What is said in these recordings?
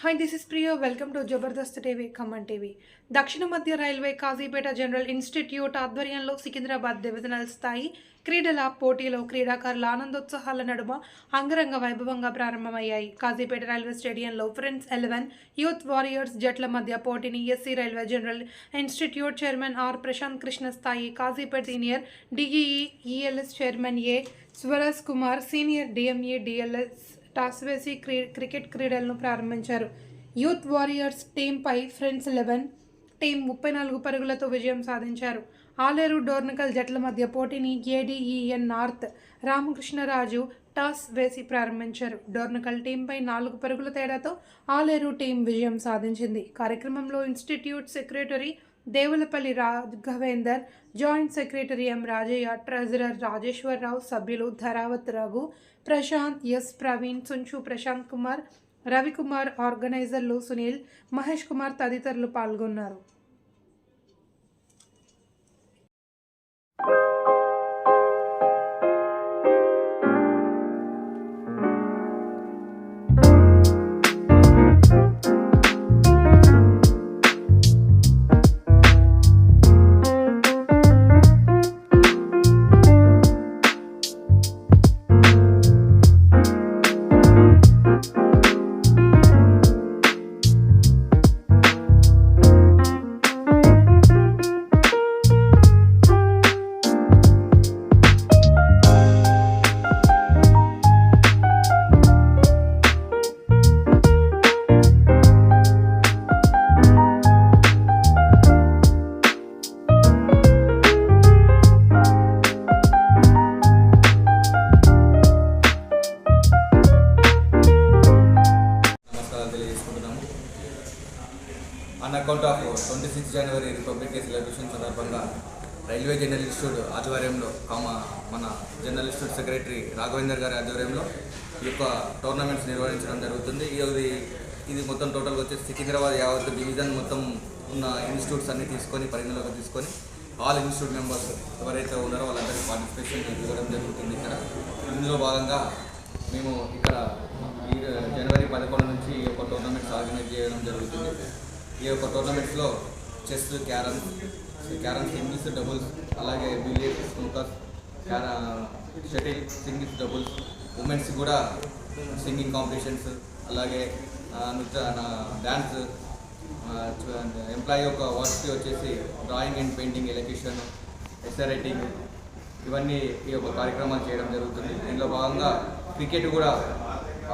Hi this is Priyo welcome to Jabardasth TV Khammam TV దక్షిణ మధ్య railway Kazipet general institute ఆధ్వర్యంలో Secunderabad divisional స్థాయి క్రీడల పోటీలో క్రీడాకారుల ఆనందోత్సాహాల నడుమ అంగరంగ వైభవంగా ప్రారంభమయ్యాయి. కాజీపేట రైల్వే స్టేడియంలో ఫ్రెండ్స్ ఎలెవెన్ యూత్ వారియర్స్ జట్ల మధ్య పోటీని SC railway general institute chairman R Prashanth Krishna స్థాయి Kazipet senior DEE ELS chairman A Swaraj Kumar senior DME DLS toss వేసి క్రీ క్రికెట్ క్రీడలను ప్రారంభించారు. యూత్ వారియర్స్ టీంపై ఫ్రెండ్స్ లెవెన్ టీం ముప్పై నాలుగు పరుగులతో విజయం సాధించారు. ఆలేరు డోర్నకల్ జట్ల మధ్య పోటీని ఏడీఈఎన్ నార్త్ రామకృష్ణరాజు టాస్ వేసి ప్రారంభించారు. డోర్నకల్ టీంపై నాలుగు పరుగుల తేడాతో ఆలేరు టీం విజయం సాధించింది. కార్యక్రమంలో institute secretary Devulapalli Raghavender joint secretary M Rajaiah treasurer Rajeswararao సభ్యులు ధరావత్ రఘు ప్రశాంత్ ఎస్ ప్రవీణ్ సుంచు ప్రశాంత్ కుమార్ రవికుమార్ ఆర్గనైజర్లు సునీల్ మహేష్ కుమార్ తదితరులు పాల్గొన్నారు. Account of twenty six January republic day celebration సందర్భంగా రైల్వే జనరల్ ఆధ్వర్యంలో కామ మన జర్నలిస్టుడ్ సెక్రటరీ రాఘవేందర్ గారి ఆధ్వర్యంలో ఈ యొక్క టోర్నమెంట్స్ నిర్వహించడం జరుగుతుంది. ఇది ఇది మొత్తం టోటల్గా వచ్చేసి సికింద్రాబాద్ యావత్ డివిజన్ మొత్తం ఉన్న ఇన్స్టిట్యూట్స్ అన్ని తీసుకొని పరిగణలోకి తీసుకొని ఆల్ ఇన్స్టిట్యూట్ మెంబర్స్ ఎవరైతే ఉన్నారో వాళ్ళందరికీ పార్టిసిపేషన్ ఇవ్వడం జరుగుతుంది ఇక్కడ. ఇందులో భాగంగా మేము ఇక్కడ జనవరి పదకొండు నుంచి ఈ యొక్క టోర్నమెంట్స్ ఆర్గనైజ్ చేయడం జరుగుతుంది. ఈ యొక్క టోర్నమెంట్స్లో chess carrom carrom singles doubles అలాగే బిలియర్స్ స్నూకర్స్ క్యారా షటిల్ సింగిల్స్ డబుల్స్ ఉమెన్స్ కూడా సింగింగ్ కాంపిటీషన్స్ అలాగే నృత్య డ్యాన్స్ ఎంప్లాయీ యొక్క వర్క్స్కి వచ్చేసి drawing and painting elocution essay writing ఇవన్నీ ఈ యొక్క కార్యక్రమాలు చేయడం జరుగుతుంది. దీనిలో భాగంగా క్రికెట్ కూడా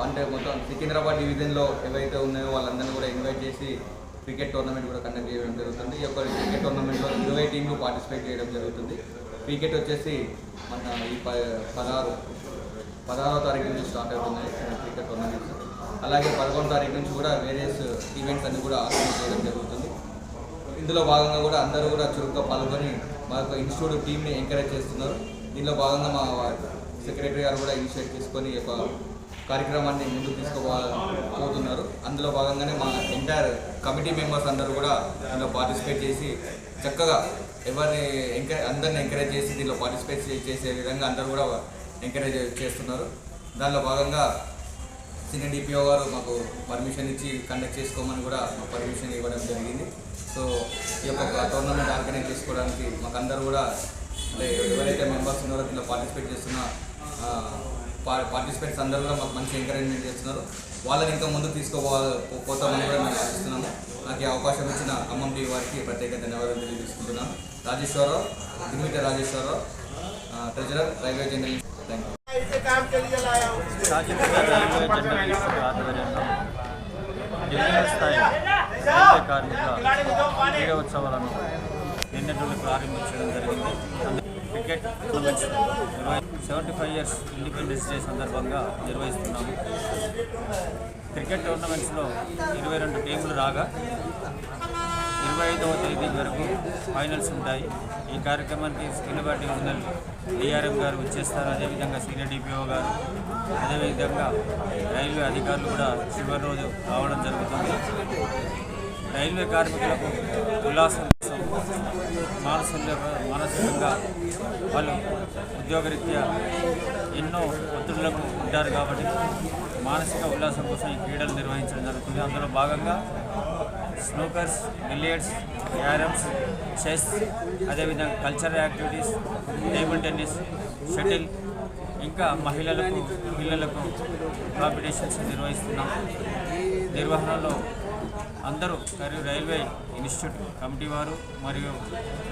అంటే మొత్తం సికింద్రాబాద్ డివిజన్లో ఏవైతే ఉన్నాయో వాళ్ళందరినీ కూడా ఇన్వైట్ చేసి క్రికెట్ టోర్నమెంట్ కూడా కండక్ట్ చేయడం జరుగుతుంది. ఈ యొక్క క్రికెట్ టోర్నమెంట్లో ఇరవై టీంలు పార్టిసిపేట్ చేయడం జరుగుతుంది. క్రికెట్ వచ్చేసి మన ఈ ప పదహారు పదహారో తారీఖు నుంచి స్టార్ట్ అవుతున్నాయి క్రికెట్ టోర్నమెంట్స్. అలాగే పదకొండో తారీఖు నుంచి కూడా వేరియస్ ఈవెంట్స్ అన్ని కూడా ఆర్గనైజ్ చేయడం జరుగుతుంది. ఇందులో భాగంగా కూడా అందరూ కూడా చురుగ్గా పాల్గొని మా యొక్క ఇన్స్టిట్యూట్ టీమ్ని ఎంకరేజ్ చేస్తున్నారు. దీనిలో భాగంగా మా సెక్రటరీ గారు కూడా ఇనిషియేట్ తీసుకొని ఈ యొక్క కార్యక్రమాన్ని ముందుకు తీసుకోబోతున్నారు అందులో భాగంగానే మా ఎంటైర్ కమిటీ మెంబర్స్ అందరూ కూడా దీనిలో పార్టిసిపేట్ చేసి చక్కగా ఎవరిని ఎంకరే అందరిని ఎంకరేజ్ చేసి దీనిలో పార్టిసిపేట్ చేసే విధంగా అందరూ కూడా ఎంకరేజ్ చేస్తున్నారు. దానిలో భాగంగా సీనియర్ డిపిఓ గారు మాకు పర్మిషన్ ఇచ్చి కండక్ట్ చేసుకోమని కూడా మాకు పర్మిషన్ ఇవ్వడం జరిగింది. సో ఈ యొక్క టోర్నమెంట్ ఆర్గనైజ్ చేసుకోవడానికి మాకు అందరూ కూడా అంటే ఎవరైతే మెంబర్స్ ఉన్నారో దీనిలో పార్టిసిపేట్ చేస్తున్న పార్టిసిపేట్స్ అందరూ కూడా మాకు మంచి ఎంకరేజ్మెంట్ చేస్తున్నారు. వాళ్ళని ఇంకా ముందుకు తీసుకోపోవాలి పోతామని కూడా మేము ఆశిస్తున్నాము. నాకు ఈ అవకాశం ఇచ్చిన ఖమ్మం టీవీ వారికి ప్రత్యేక ధన్యవాదాలు తెలియజేసుకుంటున్నాను. Rajeswararao Dimita Rajeswararao treasurer railway general thank you Kazipet స్థాయి ఉత్సవాలను నిన్నటి ప్రారంభించడం జరిగింది. Cricket seventy five years independence day సందర్భంగా నిర్వహిస్తున్నాము. క్రికెట్ టోర్నమెంట్స్లో ఇరవై రెండు టీంలు రాగా ఇరవై ఐదవ తేదీ వరకు ఫైనల్స్ ఉంటాయి. ఈ కార్యక్రమానికి సికింద్రాబాద్ డివిజనల్ డిఆర్ఎం గారు వచ్చేస్తారు. అదేవిధంగా సీనియర్ డిపిఓ గారు అదేవిధంగా రైల్వే అధికారులు కూడా చివరి రోజు రావడం జరుగుతుంది. రైల్వే కార్మికులకు ఉల్లాసం మానసిక మానసికంగా వాళ్ళు ఉద్యోగరీత్యా ఎన్నో ఒత్తిడులకు ఉంటారు కాబట్టి మానసిక ఉల్లాసం కోసం ఈ క్రీడలు నిర్వహించడం జరుగుతుంది. అందులో భాగంగా స్నూకర్స్ బిలియర్డ్స్ క్యారమ్స్ చెస్ అదేవిధంగా cultural activities table tennis shuttle ఇంకా మహిళలకు పిల్లలకు కాంపిటీషన్స్ నిర్వహిస్తున్నాం. నిర్వహణలో అందరూ మరియు రైల్వే ఇన్స్టిట్యూట్ కమిటీ వారు మరియు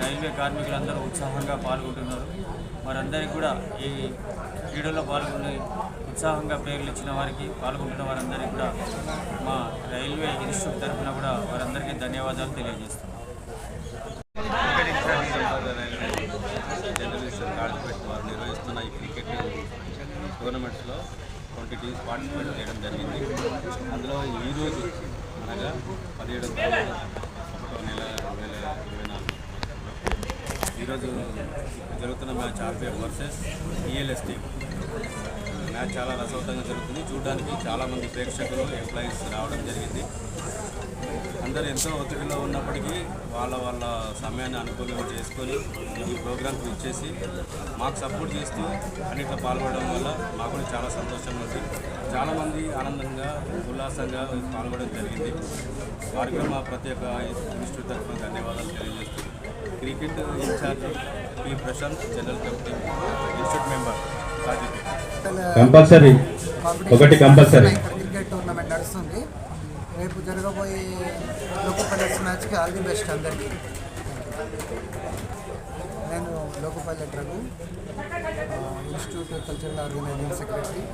రైల్వే కార్మికులందరూ ఉత్సాహంగా పాల్గొంటున్నారు. వారందరికీ కూడా ఈ క్రీడల్లో పాల్గొని ఉత్సాహంగా పేర్లు ఇచ్చిన వారికి పాల్గొంటున్న వారందరికీ కూడా మా రైల్వే ఇన్స్టిట్యూట్ తరఫున కూడా వారందరికీ ధన్యవాదాలు తెలియజేస్తున్నాం. నిర్వహిస్తున్న ఈ క్రికెట్ టోర్నమెంట్స్లో ట్వంటీ టీమ్స్ పార్టిసిపేట్ చేయడం జరిగింది. అందులో ఈరోజు అనగా పదిహేడు ఒకటో నెల రెండు వేల ఇరవై నాలుగు. ఈరోజు జరుగుతున్న match RPF versus ELST match చాలా రసవంతంగా జరుగుతుంది. చూడడానికి చాలామంది ప్రేక్షకులు ఎంప్లాయీస్ రావడం జరిగింది. అందరూ ఎంతో ఒత్తిడిలో ఉన్నప్పటికీ వాళ్ళ వాళ్ళ సమయాన్ని అనుకూలం చేసుకొని ఈ ప్రోగ్రామ్కి ఇచ్చేసి మాకు సపోర్ట్ చేస్తూ అన్నిట్లో పాల్గొనడం వల్ల మాకు కూడా చాలా సంతోషంగా ఉంది. చాలామంది ఆనందంగా ఉల్లాసంగా పాల్గొనడం జరిగింది. వారికి మా మా ప్రత్యేక ఇన్స్టిట్యూట్ తరఫున ధన్యవాదాలు తెలియజేస్తూ cricket incharge P Prashant general committee institute member. Compulsory. ఒకటి కంపల్సరీ. క్రికెట్ టోర్నమెంట్ నడుస్తుంది. రేపు జరగబోయే లోకల్ పైలట్స్ మ్యాచ్కి ఆల్ ది బెస్ట్ అందరికీ. నేను local pilot Raghu institute cultural organising secretary.